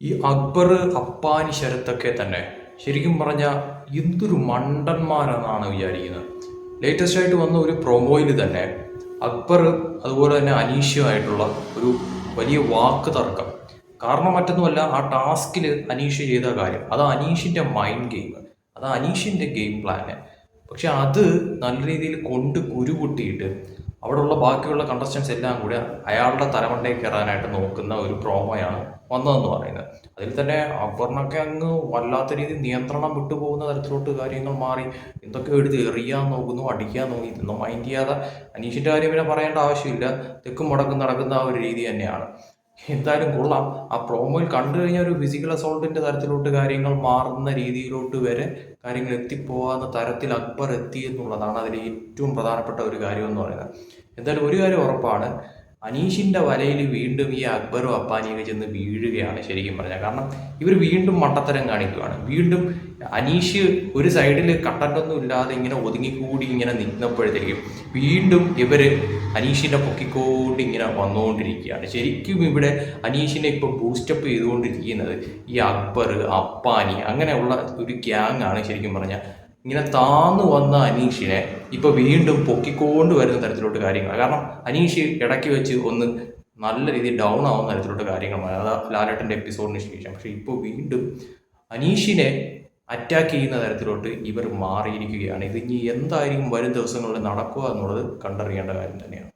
ഈ അക്ബർ അപ്പാനി ശരത്തൊക്കെ തന്നെ ശരിക്കും പറഞ്ഞാൽ എന്തൊരു മണ്ടന്മാരെന്നാണ് വിചാരിക്കുന്നത്. ലേറ്റസ്റ്റ് ആയിട്ട് വന്ന ഒരു പ്രൊമോയിൽ തന്നെ അക്ബർ അതുപോലെ തന്നെ അനീഷ്യമായിട്ടുള്ള ഒരു വലിയ വാക്ക് തർക്കം. കാരണം മറ്റൊന്നുമല്ല ആ ടാസ്കിൽ അനീഷ് ചെയ്ത കാര്യം അത് അനീഷിന്റെ മൈൻഡ് ഗെയിം അത് അനീഷിന്റെ ഗെയിം പ്ലാന് പക്ഷെ അത് നല്ല രീതിയിൽ കൊണ്ട് കുരുപൊട്ടിയിട്ട് അവിടെയുള്ള ബാക്കിയുള്ള കണ്ടസ്റ്റൻസ് എല്ലാം കൂടി അയാളുടെ തലമണ്ടയിൽ കയറാനായിട്ട് നോക്കുന്ന ഒരു പ്രോമോയാണ് വന്നതെന്ന് പറയുന്നത്. അതിൽ തന്നെ അക്ബറിനൊക്കെ അങ്ങ് വല്ലാത്ത രീതിയിൽ നിയന്ത്രണം വിട്ടുപോകുന്ന തരത്തിലോട്ട് കാര്യങ്ങൾ മാറി. എന്തൊക്കെ എടുത്ത് എറിയാൻ നോക്കുന്നു അടിക്കാൻ നോക്കി. ഇതൊന്നും മൈൻഡ് ചെയ്യാതെ അനീഷിന്റെ കാര്യം പിന്നെ പറയേണ്ട ആവശ്യമില്ല. തെക്കും മുടക്കും നടക്കുന്ന ആ ഒരു രീതി തന്നെയാണ്. എന്തായാലും കൊള്ളാം. ആ പ്രോമോയിൽ കണ്ടു കഴിഞ്ഞാൽ ഒരു ഫിസിക്കൽ അസോൾട്ടിന്റെ തരത്തിലോട്ട് കാര്യങ്ങൾ മാറുന്ന രീതിയിലോട്ട് വരെ കാര്യങ്ങൾ എത്തിപ്പോകാവുന്ന തരത്തിൽ അക്ബർ എത്തി എന്നുള്ളതാണ് അതിൽ ഏറ്റവും പ്രധാനപ്പെട്ട ഒരു കാര്യം എന്ന് പറയുന്നത്. എന്തായാലും ഒരു കാര്യം ഉറപ്പാണ്. അനീഷിന്റെ വലയിൽ വീണ്ടും ഈ അക്ബറും അപ്പാനിയൊക്കെ ചെന്ന് വീഴുകയാണ് ശരിക്കും പറഞ്ഞാൽ. കാരണം ഇവർ വീണ്ടും മട്ടത്തരം കാണിക്കുകയാണ്. വീണ്ടും അനീഷ് ഒരു സൈഡിൽ കണ്ടന്റൊന്നും ഇല്ലാതെ ഇങ്ങനെ ഒതുങ്ങിക്കൂടി ഇങ്ങനെ നിന്നപ്പോഴത്തേക്കും വീണ്ടും ഇവർ അനീഷിനെ പൊക്കിക്കൊണ്ട് ഇങ്ങനെ വന്നുകൊണ്ടിരിക്കുകയാണ്. ശരിക്കും ഇവിടെ അനീഷിനെ ഇപ്പോൾ ബൂസ്റ്റപ്പ് ചെയ്തുകൊണ്ടിരിക്കുന്നത് ഈ അക്ബർ അപ്പാനി അങ്ങനെയുള്ള ഒരു ഗ്യാങ് ആണ് ശരിക്കും പറഞ്ഞാൽ. ഇങ്ങനെ താന്നു വന്ന അനീഷിനെ ഇപ്പൊ വീണ്ടും പൊക്കിക്കൊണ്ട് വരുന്ന തരത്തിലോട്ട് കാര്യങ്ങൾ കാരണം അനീഷ് ഇടയ്ക്ക് വെച്ച് ഒന്ന് നല്ല രീതിയിൽ ഡൗൺ ആവുന്ന തരത്തിലോട്ട് കാര്യങ്ങൾ അതാ ലാലേട്ടന്റെ എപ്പിസോഡിന് ശേഷം. പക്ഷെ ഇപ്പോൾ വീണ്ടും അനീഷിനെ അറ്റാക്ക് ചെയ്യുന്ന തരത്തിലോട്ട് ഇവർ മാറിയിരിക്കുകയാണ്. ഇത് ഇനി എന്തായിരിക്കും വരും ദിവസങ്ങളിൽ നടക്കുക എന്നുള്ളത് കണ്ടറിയേണ്ട കാര്യം തന്നെയാണ്.